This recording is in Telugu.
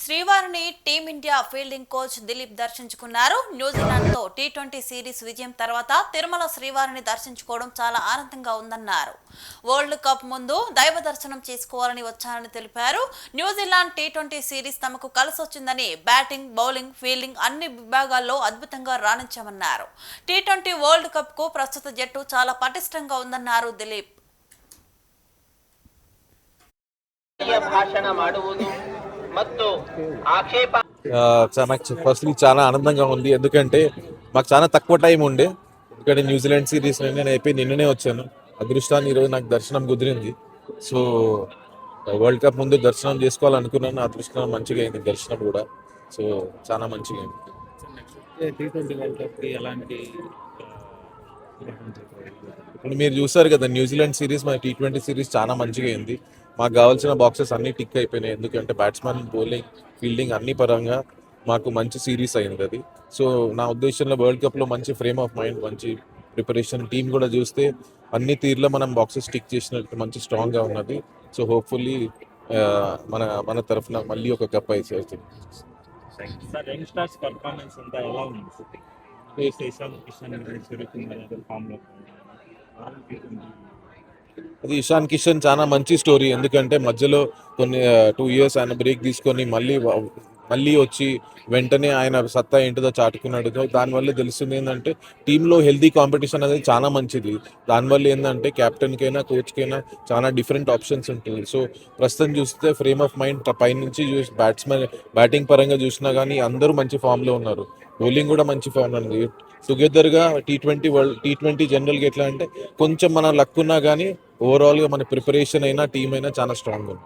శ్రీవారిని టీమిండియా ఫీల్డింగ్ కోచ్ దిలీప్ దర్శించుకున్నారు న్యూజిలాండ్తో టీ ట్వంటీ సిరీస్ విజయం తర్వాత తిరుమల శ్రీవారిని దర్శించుకోవడం చాలా ఆనందంగా ఉందన్నారు వరల్డ్ కప్ ముందు దైవ దర్శనం చేసుకోవాలని వచ్చానని తెలిపారు న్యూజిలాండ్ టీ ట్వంటీ సిరీస్ తమకు కలిసొచ్చిందని బ్యాటింగ్ బౌలింగ్ ఫీల్డింగ్ అన్ని విభాగాల్లో అద్భుతంగా రాణించామన్నారు టీ ట్వంటీ వరల్డ్ కప్ కు ప్రస్తుత జట్టు చాలా పటిష్టంగా ఉందన్నారు దిలీప్ ರಾಜಕೀಯ ಭಾಷಣ ಮಾಡುವುದು ಮತ್ತು ಆಕ್ಷೇಪ ఆ, చా- నాకు ఫస్ట్లీ చాలా ఆనందంగా ఉంది ఎందుకంటే మాకు చాలా తక్కువ టైం ఉండే ఎందుకంటే న్యూజిలాండ్ సిరీస్ నేను అయిపోయి నిన్ననే వచ్చాను అదృష్టాన్ని ఈరోజు నాకు దర్శనం కుదిరింది సో వరల్డ్ కప్ ముందు దర్శనం చేసుకోవాలనుకున్నాను అదృష్టం మంచిగా అయింది దర్శనం కూడా సో చాలా మంచిగా అయింది టీ ట్వంటీ వరల్డ్ కప్కి ఎలాంటి ఇప్పుడు మీరు చూసారు కదా న్యూజిలాండ్ సిరీస్ మన టీ ట్వంటీ సిరీస్ చాలా మంచిగా అయింది మాకు కావాల్సిన బాక్సెస్ అన్ని టిక్ అయిపోయినాయి ఎందుకంటే బ్యాట్స్మెన్ బౌలింగ్ ఫీల్డింగ్ అన్ని పరంగా మాకు మంచి సిరీస్ అయింది అది సో నా ఉద్దేశంలో వరల్డ్ కప్లో మంచి ఫ్రేమ్ ఆఫ్ మైండ్ మంచి ప్రిపరేషన్ టీం కూడా చూస్తే అన్ని తీర్లో మనం బాక్సెస్ టిక్ చేసినట్టు మంచి స్ట్రాంగ్గా ఉన్నది సో హోప్ఫుల్లీ మన మన తరఫున మళ్ళీ ఒక కప్ అయితే అవుతుంది అది ఇషాన్ కిషన్ చాలా మంచి స్టోరీ. ఎందుకంటే మధ్యలో కొన్ని టూ ఇయర్స్ ఆయన బ్రేక్ తీసుకొని మళ్ళీ మళ్ళీ వచ్చి వెంటనే ఆయన సత్తా ఏంటిదో చాటుకున్నాడు దానివల్ల తెలుస్తుంది ఏంటంటే టీంలో హెల్దీ కాంపిటీషన్ అనేది చాలా మంచిది. దానివల్ల ఏంటంటే కెప్టెన్కైనా కోచ్కైనా చాలా డిఫరెంట్ ఆప్షన్స్ ఉంటుంది. సో ప్రస్తుతం చూస్తే ఫ్రేమ్ ఆఫ్ మైండ్ పైనుంచి చూసి బ్యాట్స్మెన్ బ్యాటింగ్ పరంగా చూసినా కానీ అందరూ మంచి ఫామ్లో ఉన్నారు. బౌలింగ్ కూడా మంచి ఫామ్ ఉంది. టుగెదర్గా T twenty world T twenty జనరల్గా ఎట్లా అంటే కొంచెం మన లక్ ఉన్నా కానీ ఓవరాల్గా మన ప్రిపరేషన్ అయినా టీం అయినా చాలా స్ట్రాంగ్ ఉంది.